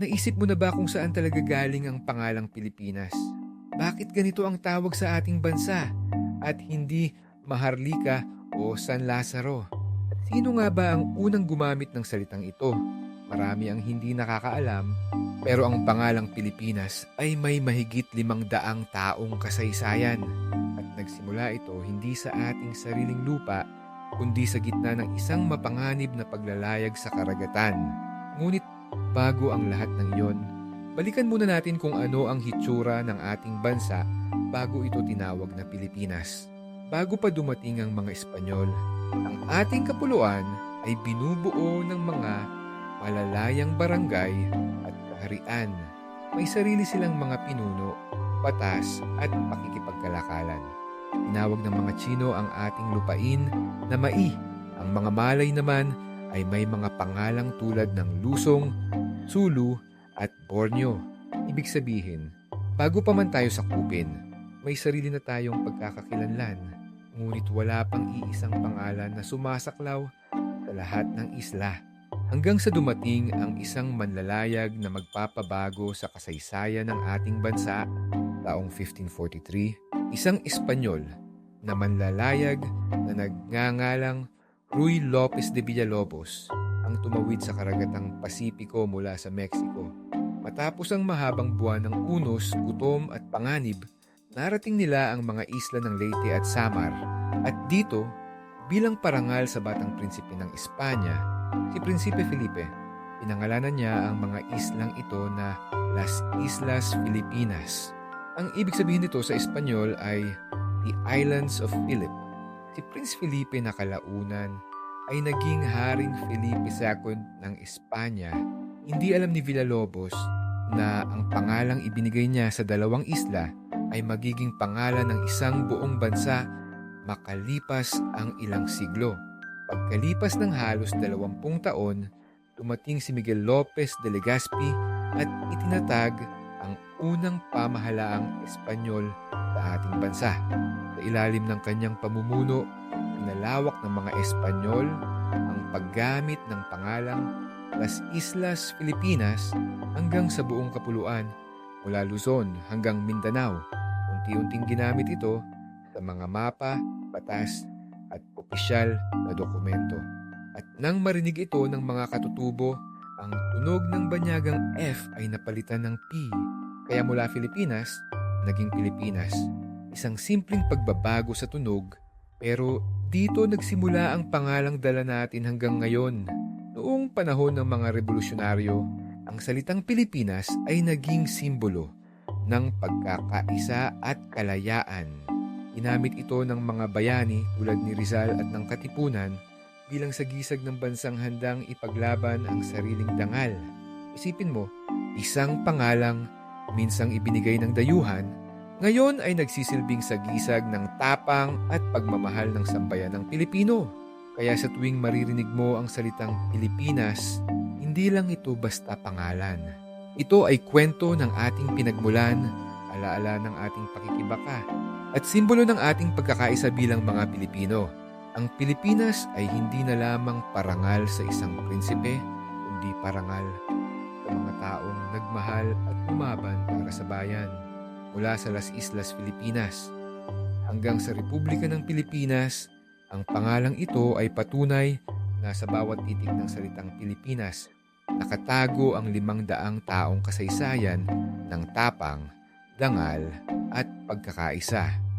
Naisip mo na ba kung saan talaga galing ang pangalang Pilipinas? Bakit ganito ang tawag sa ating bansa at hindi Maharlika o San Lazaro? Sino nga ba ang unang gumamit ng salitang ito? Marami ang hindi nakakaalam, pero ang pangalang Pilipinas ay may mahigit limang daang taong kasaysayan. At nagsimula ito hindi sa ating sariling lupa, kundi sa gitna ng isang mapanganib na paglalayag sa karagatan. Ngunit bago ang lahat ng iyon, balikan muna natin kung ano ang hitsura ng ating bansa bago ito tinawag na Pilipinas. Bago pa dumating ang mga Espanyol, ang ating kapuluan ay binubuo ng mga malalayang barangay at kaharian. May sarili silang mga pinuno, batas at pakikipagkalakalan. Tinawag ng mga Chino ang ating lupain na mai. Ang mga Malay naman ay may mga pangalang tulad ng Lusong, Sulu at Borneo. Ibig sabihin, bago pa man tayo sakupin, may sarili na tayong pagkakakilanlan. Ngunit wala pang iisang pangalan na sumasaklaw sa lahat ng isla. Hanggang sa dumating ang isang manlalayag na magpapabago sa kasaysayan ng ating bansa taong 1543, isang Espanyol na manlalayag na nagngangalang Ruy Lopez de Villalobos ang tumawid sa karagatang Pasipiko mula sa Mexico. Matapos ang mahabang buwan ng unos, gutom at panganib, narating nila ang mga isla ng Leyte at Samar. At dito, bilang parangal sa batang prinsipe ng Espanya, si Prinsipe Felipe, pinangalanan niya ang mga islang ito na Las Islas Filipinas. Ang ibig sabihin nito sa Espanyol ay The Islands of Philip. Si Prince Felipe na kalaunan ay naging Haring Felipe II ng Espanya. Hindi alam ni Villalobos na ang pangalang ibinigay niya sa dalawang isla ay magiging pangalan ng isang buong bansa makalipas ang ilang siglo. Pagkalipas ng halos dalawampung taon, dumating si Miguel Lopez de Legazpi at itinatag ang unang pamahalaang Espanyol sa ating bansa. Sa ilalim ng kanyang pamumuno, pinalawak ng mga Espanyol ang paggamit ng pangalang Las Islas Filipinas hanggang sa buong kapuluan mula Luzon hanggang Mindanao. Unti-unting ginamit ito sa mga mapa, batas at opisyal na dokumento. At nang marinig ito ng mga katutubo, ang tunog ng banyagang F ay napalitan ng P. Kaya mula Pilipinas, naging Pilipinas. Isang simpleng pagbabago sa tunog, pero dito nagsimula ang pangalang dala natin hanggang ngayon. Noong panahon ng mga revolusyonaryo, ang salitang Pilipinas ay naging simbolo ng pagkakaisa at kalayaan. Ginamit ito ng mga bayani tulad ni Rizal at ng Katipunan bilang sagisag ng bansang handang ipaglaban ang sariling dangal. Isipin mo, isang pangalang minsang ibinigay ng dayuhan, ngayon ay nagsisilbing sagisag ng tapang at pagmamahal ng sambayan ng Pilipino. Kaya sa tuwing maririnig mo ang salitang Pilipinas, hindi lang ito basta pangalan. Ito ay kwento ng ating pinagmulan, alaala ng ating pakikibaka, at simbolo ng ating pagkakaisa bilang mga Pilipino. Ang Pilipinas ay hindi na lamang parangal sa isang prinsipe, kundi parangal mga taong nagmahal at lumaban para sa bayan. Mula sa Las Islas Filipinas hanggang sa Republika ng Pilipinas, ang pangalang ito ay patunay na sa bawat titik ng salitang Pilipinas, nakatago ang limang daang taong kasaysayan ng tapang, dangal at pagkakaisa.